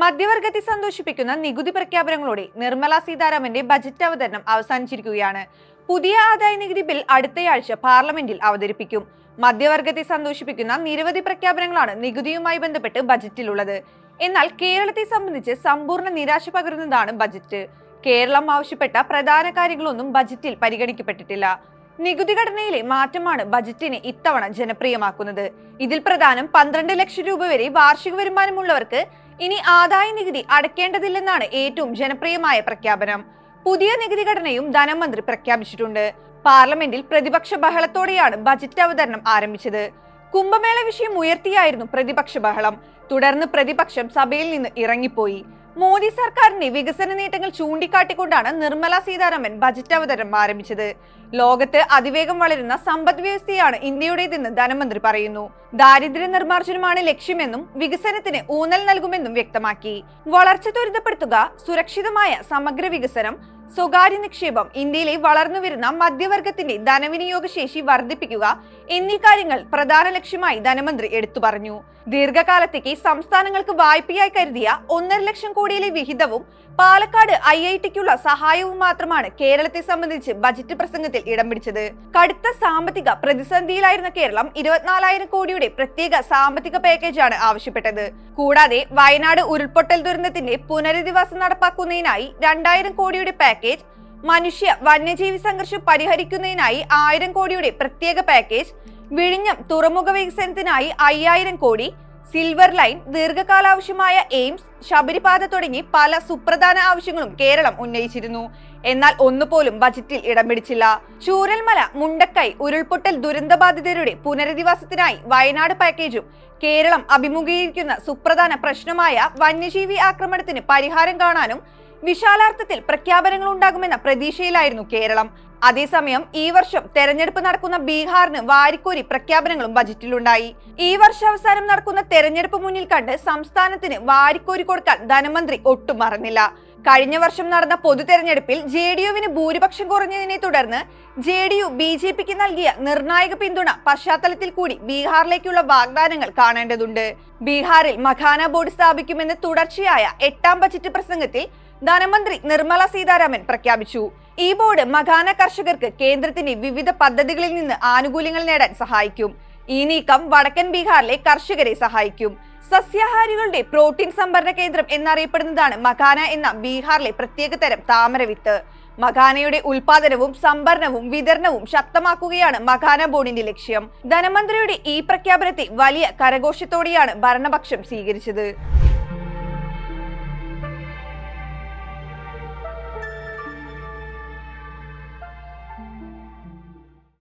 മധ്യവർഗത്തെ സന്തോഷിപ്പിക്കുന്ന നികുതി പ്രഖ്യാപനങ്ങളോടെ നിർമ്മല സീതാരാമന്റെ ബജറ്റ് അവതരണം അവസാനിച്ചിരിക്കുകയാണ്. പുതിയ ആദായ നികുതി ബിൽ അടുത്തയാഴ്ച പാർലമെന്റിൽ അവതരിപ്പിക്കും. മധ്യവർഗത്തെ സന്തോഷിപ്പിക്കുന്ന നിരവധി പ്രഖ്യാപനങ്ങളാണ് നികുതിയുമായി ബന്ധപ്പെട്ട് ബജറ്റിലുള്ളത്. എന്നാൽ കേരളത്തെ സംബന്ധിച്ച് സമ്പൂർണ നിരാശ പകരുന്നതാണ് ബജറ്റ്. കേരളം ആവശ്യപ്പെട്ട പ്രധാന കാര്യങ്ങളൊന്നും ബജറ്റിൽ പരിഗണിക്കപ്പെട്ടിട്ടില്ല. നികുതി ഘടനയിലെ മാറ്റമാണ് ബജറ്റിനെ ഇത്തവണ ജനപ്രിയമാക്കുന്നത്. ഇതിൽ പ്രധാനം പന്ത്രണ്ട് ലക്ഷം രൂപ വരെ വാർഷിക വരുമാനമുള്ളവർക്ക് ഇനി ആദായ നികുതി അടയ്ക്കേണ്ടതില്ലെന്നാണ് ഏറ്റവും ജനപ്രിയമായ പ്രഖ്യാപനം. പുതിയ നികുതി ഘടനയും ധനമന്ത്രി പ്രഖ്യാപിച്ചിട്ടുണ്ട്. പാർലമെന്റിൽ പ്രതിപക്ഷ ബഹളത്തോടെയാണ് ബജറ്റ് അവതരണം ആരംഭിച്ചത്. കുംഭമേള വിഷയം ഉയർത്തിയായിരുന്നു പ്രതിപക്ഷ ബഹളം. തുടർന്ന് പ്രതിപക്ഷം സഭയിൽ നിന്ന് ഇറങ്ങിപ്പോയി. മോദി സർക്കാരിന്റെ വികസന നേട്ടങ്ങൾ ചൂണ്ടിക്കാട്ടിക്കൊണ്ടാണ് നിർമ്മല സീതാരാമൻ ബജറ്റ് അവതരണം ആരംഭിച്ചത്. ലോകത്ത് അതിവേഗം വളരുന്ന സമ്പദ് വ്യവസ്ഥയാണ് ഇന്ത്യയുടേതെന്ന് ധനമന്ത്രി പറയുന്നു. ദാരിദ്ര്യ നിർമ്മാർജനമാണ് ലക്ഷ്യമെന്നും വികസനത്തിന് ഊന്നൽ നൽകുമെന്നും വ്യക്തമാക്കി. വളർച്ച ത്വരിതപ്പെടുത്തുക സുരക്ഷിതമായ സമഗ്ര വികസനം സ്വകാര്യ നിക്ഷേപം ഇന്ത്യയിലെ വളർന്നുവരുന്ന മധ്യവർഗത്തിന്റെ ധനവിനിയോഗ ശേഷി വർദ്ധിപ്പിക്കുക എന്നീ കാര്യങ്ങൾ പ്രധാന ലക്ഷ്യമായി ധനമന്ത്രി എടുത്തു പറഞ്ഞു. ദീർഘകാലത്തേക്ക് സംസ്ഥാനങ്ങൾക്ക് വായ്പയായി കരുതിയ ഒന്നര ലക്ഷം കോടിയിലെ വിഹിതവും പാലക്കാട് ഐ ഐ ടിക്കുള്ള സഹായവും മാത്രമാണ് കേരളത്തെ സംബന്ധിച്ച് ബജറ്റ് പ്രസംഗത്തിൽ ഇടം പിടിച്ചത്. കടുത്ത സാമ്പത്തിക പ്രതിസന്ധിയിലായിരുന്ന കേരളം ഇരുപത്തിനാലായിരം കോടിയുടെ പ്രത്യേക സാമ്പത്തിക പാക്കേജാണ് ആവശ്യപ്പെട്ടത്. കൂടാതെ വയനാട് ഉരുൾപൊട്ടൽ ദുരന്തത്തിന്റെ പുനരധിവാസം നടപ്പാക്കുന്നതിനായി രണ്ടായിരം കോടിയുടെ പാക്കേജ് മനുഷ്യ വന്യജീവി സംഘർഷം പരിഹരിക്കുന്നതിനായി ആയിരം കോടിയുടെ പ്രത്യേക പാക്കേജ് വിഴിഞ്ഞം തുറമുഖ വികസനത്തിനായി അയ്യായിരം കോടി. സിൽവർ ലൈൻ ദീർഘകാലാവശ്യമായ എയിംസ് ശബരിപാത തുടങ്ങി പല സുപ്രധാന ആവശ്യങ്ങളും കേരളം ഉന്നയിച്ചിരുന്നു. എന്നാൽ ഒന്നുപോലും ബജറ്റിൽ ഇടം പിടിച്ചില്ല ചൂരൽമല മുണ്ടക്കൈ ഉരുൾപൊട്ടൽ ദുരന്തബാധിതരുടെ പുനരധിവാസത്തിനായി വയനാട് പാക്കേജും കേരളം അഭിമുഖീകരിക്കുന്ന സുപ്രധാന പ്രശ്നമായ വന്യജീവി ആക്രമണത്തിന് പരിഹാരം കാണാനും വിശാലാർത്ഥത്തിൽ പ്രഖ്യാപനങ്ങൾ ഉണ്ടാകുമെന്ന പ്രതീക്ഷയിലായിരുന്നു കേരളം. അതേസമയം ഈ വർഷം തെരഞ്ഞെടുപ്പ് നടക്കുന്ന ബീഹാറിന് വാരിക്കോരി പ്രഖ്യാപനങ്ങളും ബജറ്റിലുണ്ടായി. ഈ വർഷാവസാനം നടക്കുന്ന തെരഞ്ഞെടുപ്പ് മുന്നിൽ കണ്ട് സംസ്ഥാനത്തിന് വാരിക്കോരി കൊടുക്കാൻ ധനമന്ത്രി ഒട്ടും മറന്നില്ല. കഴിഞ്ഞ വർഷം നടന്ന പൊതു തെരഞ്ഞെടുപ്പിൽ ജെ ഡി യുവിന് ഭൂരിപക്ഷം കുറഞ്ഞതിനെ തുടർന്ന് J D U B J പിക്ക് നൽകിയ നിർണായക പിന്തുണ പശ്ചാത്തലത്തിൽ കൂടി ബീഹാറിലേക്കുള്ള വാഗ്ദാനങ്ങൾ കാണേണ്ടതുണ്ട്. ബീഹാറിൽ മഖാന ബോർഡ് സ്ഥാപിക്കുമെന്ന് തുടർച്ചയായ എട്ടാം ബജറ്റ് പ്രസംഗത്തിൽ ധനമന്ത്രി നിർമ്മല സീതാരാമൻ പ്രഖ്യാപിച്ചു. ഈ ബോർഡ് മഖാന കർഷകർക്ക് കേന്ദ്രത്തിന്റെ വിവിധ പദ്ധതികളിൽ നിന്ന് ആനുകൂല്യങ്ങൾ നേടാൻ സഹായിക്കും. ഈ നീക്കം വടക്കൻ ബീഹാറിലെ കർഷകരെ സഹായിക്കും. സസ്യാഹാരികളുടെ പ്രോട്ടീൻ സംഭരണ കേന്ദ്രം എന്നറിയപ്പെടുന്നതാണ് മഖാന എന്ന ബീഹാറിലെ പ്രത്യേക തരം താമരവിത്ത് മഖാനയുടെ ഉൽപാദനവും സംഭരണവും വിതരണവും ശക്തമാക്കുകയാണ് മഖാന ബോർഡിന്റെ ലക്ഷ്യം. ധനമന്ത്രിയുടെ ഈ പ്രഖ്യാപനത്തെ വലിയ കരഘോഷത്തോടെയാണ് ഭരണപക്ഷം സ്വീകരിച്ചത്.